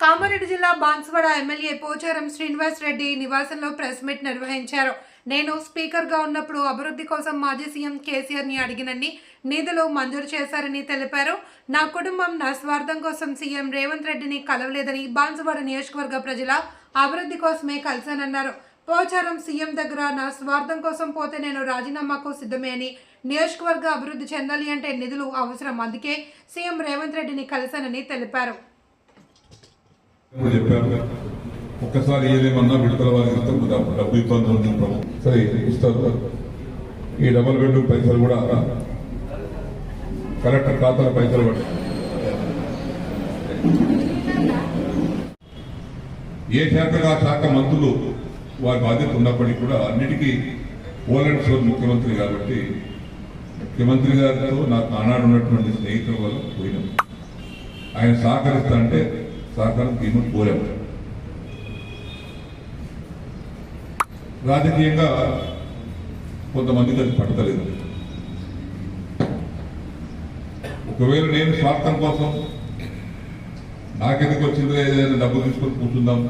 కామారెడ్డి జిల్లా బాన్స్వాడ ఎమ్మెల్యే పోచారం శ్రీనివాస్ రెడ్డి నివాసంలో press meet నిర్వహించారు. నేను స్పీకర్గా ఉన్నప్పుడు అభివృద్ధి కోసం మాజీ సీఎం కేసీఆర్ని అడిగినన్ని నిధులు మంజూరు చేశారని తెలిపారు. నా కుటుంబం నా స్వార్థం కోసం సీఎం రేవంత్ రెడ్డిని కలవలేదని బాన్సువాడ నియోజకవర్గ ప్రజల అభివృద్ధి కోసమే కలిశానన్నారు. పోచారం సీఎం దగ్గర నా స్వార్థం కోసం పోతే నేను రాజీనామాకు సిద్ధమే అని నియోజకవర్గ అభివృద్ధి చెందాలి అంటే నిధులు అవసరం. అందుకే సీఎం రేవంత్ రెడ్డిని కలిశానని తెలిపారు. చెప్పారు. ఒక్కసారి ఏదేమన్నా విడుదల వారికి డబ్బు ఇబ్బంది ఉంది సరే ఇస్తారు. ఈ డబల్ బెడ్రూమ్ పైసలు కూడా కలెక్టర్ ఖాతాల పైసలు పడి. ఏ శాఖగా శాఖ మంత్రులు వారి బాధ్యత ఉన్నప్పటికీ కూడా అన్నిటికీ పోలండ్ షోర్ ముఖ్యమంత్రి కాబట్టి ముఖ్యమంత్రి గారితో నాకు ఆనాడు ఉన్నటువంటి స్నేహితుల వల్ల పోయినాం. ఆయన సహకరిస్తా అంటే సహకారం తీసుకుని కోరాం రాజకీయంగా కొంతమందికి అది పట్టలేదు. ఒకవేళ నేను స్వార్థం కోసం నాకెందుకు వచ్చిందో ఏదైనా డబ్బు తీసుకొని కూర్చుందాం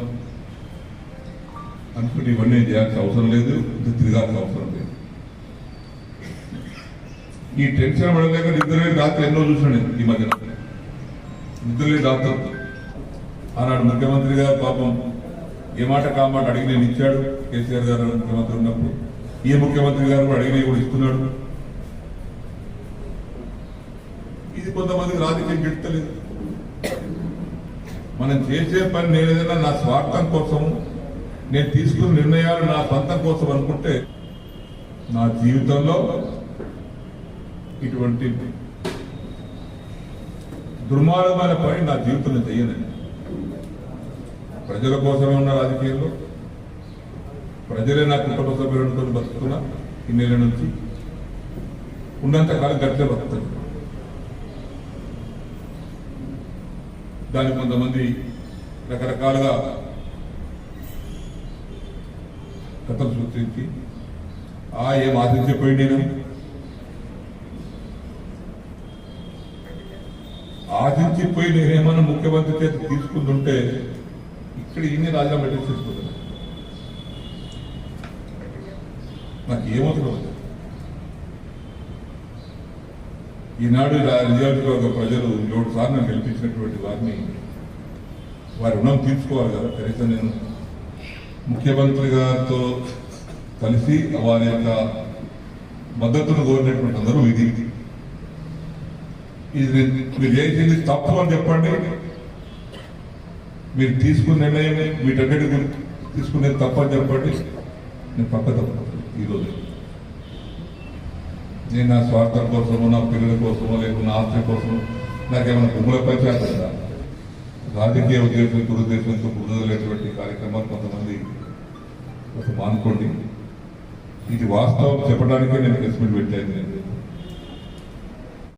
అనుకుంటే ఇవన్నీ చేయాల్సిన అవసరం లేదు తిరగాల్సిన అవసరం లేదు. ఈ టెన్షన్ పడలేక నిద్రలేని రాత్రి ఎన్నో చూసాను ఈ మధ్యన. నిద్రలేని రాత్రి. ఆనాడు ముఖ్యమంత్రి గారు పాపం ఏ మాట కామాట అడిగి నేను ఇచ్చాడు. కేసీఆర్ గారు ముఖ్యమంత్రి ఉన్నప్పుడు. ఈ ముఖ్యమంత్రి గారు కూడా అడిగినవి కూడా ఇస్తున్నాడు. ఇది కొంతమందికి రాజకీయం గిట్టలేదు మనం చేసే పని నేను ఏదైనా నా స్వార్థం కోసం నేను తీసుకున్న నిర్ణయాలు నా సొంతం కోసం అనుకుంటే నా జీవితంలో ఇటువంటి దుర్మార్గమైన పని నా జీవితంలో చేయనండి. ప్రజల కోసమే ఉన్న రాజకీయంలో? ప్రజలే నా కుటుంబ సభ్యులతో బతుకుతున్నా ఇన్నేళ్ళ నుంచి ఉన్నంతకాలం గట్లే బతుకుతుంది దానికి కొంతమంది రకరకాలుగా కథలు సృష్టించి ఆ ఏం ఆశించిపోయింది నేను ఆశించిపోయి నేనేమన్నా ముఖ్యమంత్రి చేతి తీసుకుంటుంటే ఇక్కడ ఇన్ని రాజ్యం పెట్టి తీసుకుంటున్నా నాకు ఏమవుతుందో ఈనాడు నియోజకవర్గ ప్రజలు ఏడు సార్లు గెలిపించినటువంటి వారిని వారి రుణం తీర్చుకోవాలి కదా. కనీసం నేను ముఖ్యమంత్రి గారితో కలిసి వారి యొక్క మద్దతును కోరినటువంటి అందరూ ఇది. ఇది మీరు చేసింది తప్పు అని చెప్పండి. మీరు తీసుకున్న నిర్ణయం వీటన్నిటి గురించి తీసుకునేది తప్పని చెప్పండి. నేను పక్క తప్ప ఈరోజు నేను నా స్వార్థం కోసమో నా పిల్లల కోసమో లేకున్నా ఆస్తి కోసమో నాకేమైనా భూముల పంచాయతీ రాజకీయ ఉద్దేశం దురుద్దేశంతో బురదలేటువంటి కార్యక్రమాలు కొంతమంది కొంచెం మానుకోండి. ఇది వాస్తవం చెప్పడానికే నేను ప్రెస్ మీట్ పెట్టాను. నేను